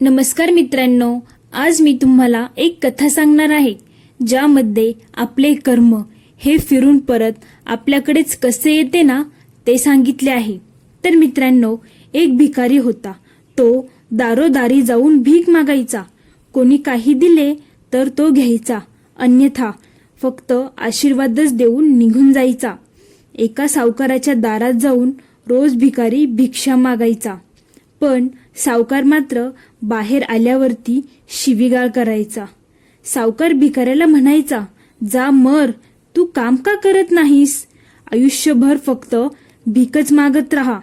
नमस्कार मित्रांनो आज मी तुम्हाला एक कथा सांगणार आहे ज्यामध्ये आपले कर्म हे फिरून परत आपल्याकडेच कसे येते ना ते सांगितले आहे. तर मित्रांनो एक भिकारी होता. तो दारोदारी जाऊन भीक मागायचा. कोणी काही दिले तर तो घ्यायचा. अन्यथा फक्त आशीर्वादच देऊन निघून जायचा. एका सावकाराच्या दारात जाऊन रोज भिकारी भिक्षा मागायचा. पण सावकार मात्र बाहेर आल्यावरती शिवीगाळ करायचा. सावकार भिकाऱ्याला म्हणायचा जा मर तू काम का करत नाहीस? आयुष्यभर फक्त भीकच मागत राहा.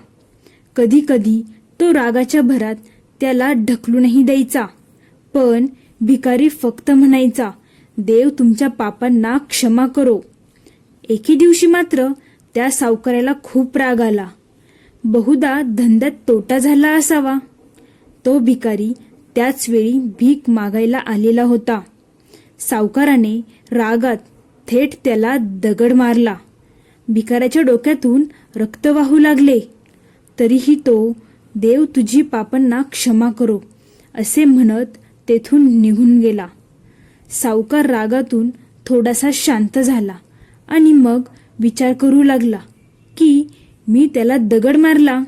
कधी कधी तो रागाच्या भरात त्याला ढकलूनही द्यायचा. पण भिकारी फक्त म्हणायचा देव तुमच्या पापांना क्षमा करो. एके दिवशी मात्र त्या सावकाराला खूप राग आला. बहुधा धंद्यात तोटा झाला असावा. तो भिकारी त्याच वेळी भीक मागायला आलेला होता. सावकाराने रागात थेट त्याला दगड मारला. भिकाऱ्याच्या डोक्यातून रक्त वाहू लागले. तरीही तो देव तुझी पापांना क्षमा करो असे म्हणत तेथून निघून गेला. सावकार रागातून थोडासा शांत झाला आणि मग विचार करू लागला की मी त्याला दगड मारला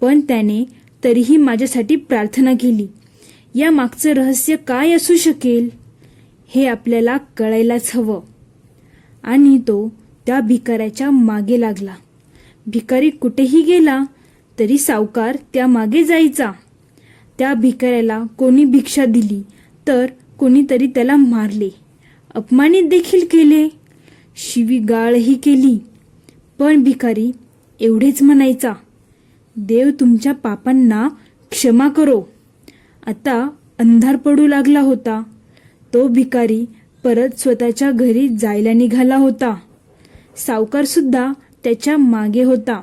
पण त्याने तरीही माझ्यासाठी प्रार्थना केली. या मागचं रहस्य काय असू शकेल हे आपल्याला कळायलाच हवं. आणि तो त्या भिकाऱ्याच्या मागे लागला. भिकारी कुठेही गेला तरी सावकार त्या मागे जायचा. त्या भिकाऱ्याला कोणी भिक्षा दिली तर कोणीतरी त्याला मारले. अपमानित देखील केले. शिवीगाळही केली. पण भिकारी एवढेच म्हणायचा देव तुमच्या पापांना क्षमा करो. आता अंधार पडू लागला होता. तो भिकारी परत स्वतःच्या घरी जायला निघाला होता. सावकार सुद्धा त्याच्यामागे होता.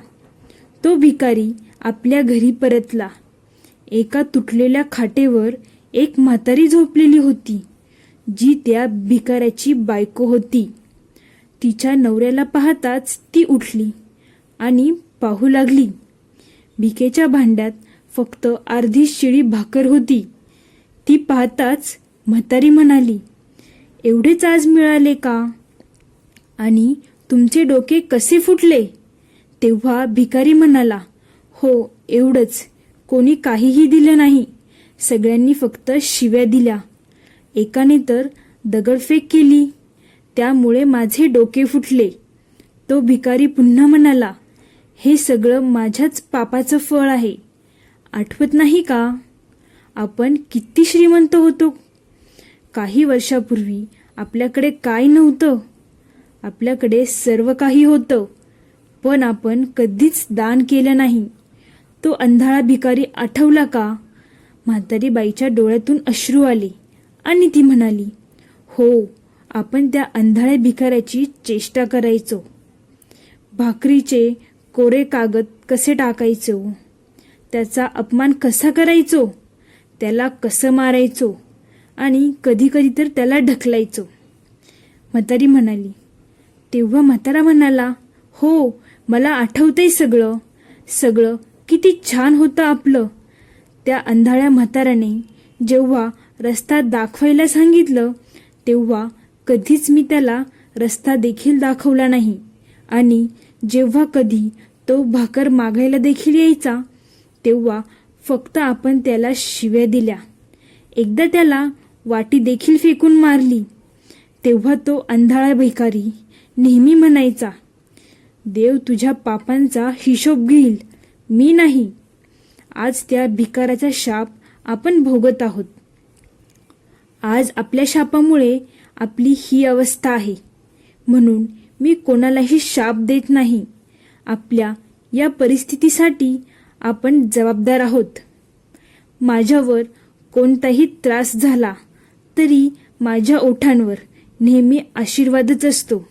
तो भिकारी आपल्या घरी परतला. एका तुटलेल्या खाटेवर एक म्हातारी झोपलेली होती जी त्या भिकाऱ्याची बायको होती. तिच्या नवऱ्याला पाहताच ती उठली. आणि पाहू लागली. भिकेच्या भांड्यात फक्त अर्धी शिळी भाकर होती. ती पाहताच म्हातारी म्हणाली एवढेच आज मिळाले का? आणि तुमचे डोके कसे फुटले? तेव्हा भिकारी म्हणाला हो एवढंच. कोणी काहीही दिलं नाही. सगळ्यांनी फक्त शिव्या दिल्या. एकाने तर दगडफेक केली. त्यामुळे माझे डोके फुटले. तो भिकारी पुन्हा म्हणाला हे सगळं माझ्याच पापाचं फळ आहे. आठवत नाही का? आपण किती श्रीमंत होतो. काही वर्षापूर्वी आपल्याकडे काय नव्हतं? आपल्याकडे सर्व काही होतं. पण आपण कधीच दान केलं नाही. तो अंधाळा भिकारी आठवला का? म्हातारी बाईच्या डोळ्यातून अश्रू आले आणि ती म्हणाली हो आपण त्या अंधाळ्या भिकाऱ्याची चेष्टा करायचो. भाकरीचे कोरे कागद कसे टाकायचो? त्याचा अपमान कसा करायचो? त्याला कसं मारायचो? आणि कधी कधी तर त्याला ढकलायचो. म्हातारी म्हणाली तेव्हा म्हातारा म्हणाला हो मला आठवतंय सगळं. सगळं किती छान होतं आपलं. त्या अंधाळ्या म्हाताऱ्याने जेव्हा रस्ता दाखवायला सांगितलं तेव्हा कधीच मी त्याला रस्ता देखील दाखवला नाही. आणि जेव्हा कधी तो भाकर मागायला देखील यायचा तेव्हा फक्त आपण त्याला शिव्या दिल्या. एकदा त्याला वाटी देखील फेकून मारली. तेव्हा तो अंधाळा भिकारी नेहमी म्हणायचा देव तुझ्या पापांचा हिशोब घेईल. मी नाही. आज त्या भिकाराचा शाप आपण भोगत आहोत. आज आपल्या शापामुळे आपली ही अवस्था आहे. म्हणून मी कोणालाही शाप देत नाही. आपल्या या परिस्थितीसाठी आपण जबाबदार आहोत. माझ्यावर कोणताही त्रास झाला तरी माझ्या ओठांवर नेहमी आशीर्वादच असतो.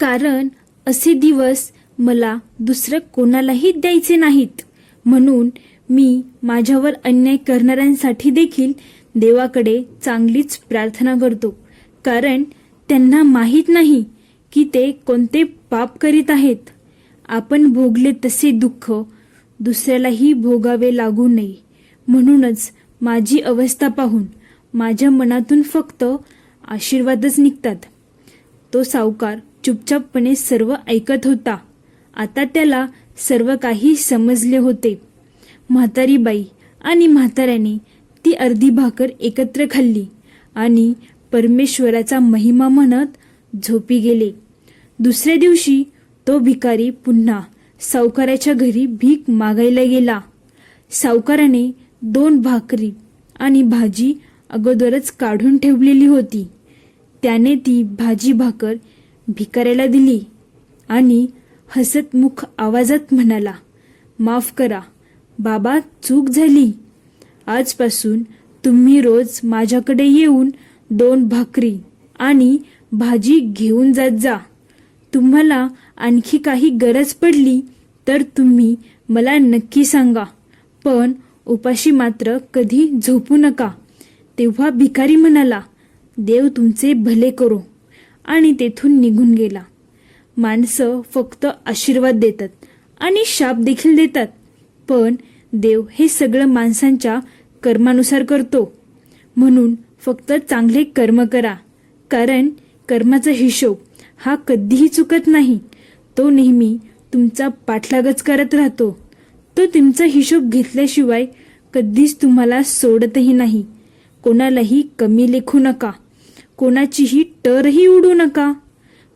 कारण असे दिवस मला दुसरं कोणालाही द्यायचे नाहीत. म्हणून मी माझ्यावर अन्याय करणाऱ्यांसाठी देखील देवाकडे चांगलीच प्रार्थना करतो. कारण त्यांना माहीत नाही की ते कोणते पाप करीत आहेत. आपण भोगले तसे दुःख दुसऱ्यालाही भोगावे लागू नये. म्हणूनच माझी अवस्था पाहून माझ्या मनातून फक्त आशीर्वादच निघतात. तो सावकार चुपचापपणे सर्व ऐकत होता. आता त्याला सर्व काही समजले होते. म्हातारी बाई आणि म्हाताऱ्याने ती अर्धी भाकर एकत्र खाल्ली आणि परमेश्वराचा महिमा म्हणत झोपी गेले. दुसऱ्या दिवशी तो भिकारी पुन्हा सावकाराच्या घरी भीक मागायला गेला. सावकाराने दोन भाकरी आणि भाजी अगोदरच काढून ठेवलेली होती. त्याने ती भाजी भाकर भिकाऱ्याला दिली आणि हसतमुख आवाजात म्हणाला माफ करा बाबा चूक झाली. आजपासून तुम्ही रोज माझ्याकडे येऊन दोन भाकरी आणि भाजी घेऊन जात जा. तुम्हाला आणखी काही गरज पडली तर तुम्ही मला नक्की सांगा. पण उपाशी मात्र कधी झोपू नका. तेव्हा भिकारी म्हणाला देव तुमचे भले करो. आणि तेथून निघून गेला. माणसं फक्त आशीर्वाद देतात आणि शाप देखील देतात. पण देव हे सगळं माणसांच्या कर्मानुसार करतो. म्हणून फक्त चांगले कर्म करा. कारण कर्माचा हिशोब हा कधीही चुकत नाही. तो नेहमी तुमचा पाठलागच करत राहतो. तो तुमचा हिशोब घेतल्याशिवाय कधीच तुम्हाला सोडतही नाही. कोणालाही कमी लेखू नका. कोणाचीही टरही उडू नका.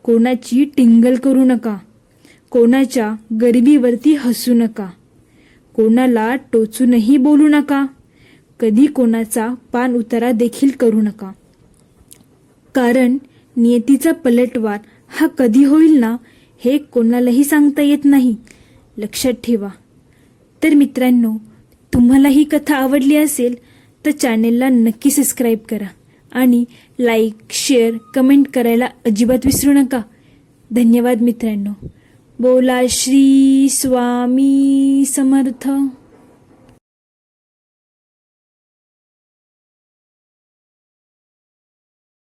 कोणाची टिंगल करू नका. कोणाच्या गरिबीवरती हसू नका. कोणाला टोचूनही बोलू नका. कधी कोणाचा पान उतारा देखील करू नका. कारण नियतीचा पलटवार हा कधी होईल ना हे कोणालाही सांगता येत नाही. लक्षात ठेवा. तर मित्रांनो तुम्हाला ही कथा आवडली असेल तर चॅनेलला नक्की सबस्क्राईब करा आणि लाईक शेअर कमेंट करायला अजिबात विसरू नका. धन्यवाद मित्रांनो. बोला श्री स्वामी समर्थ.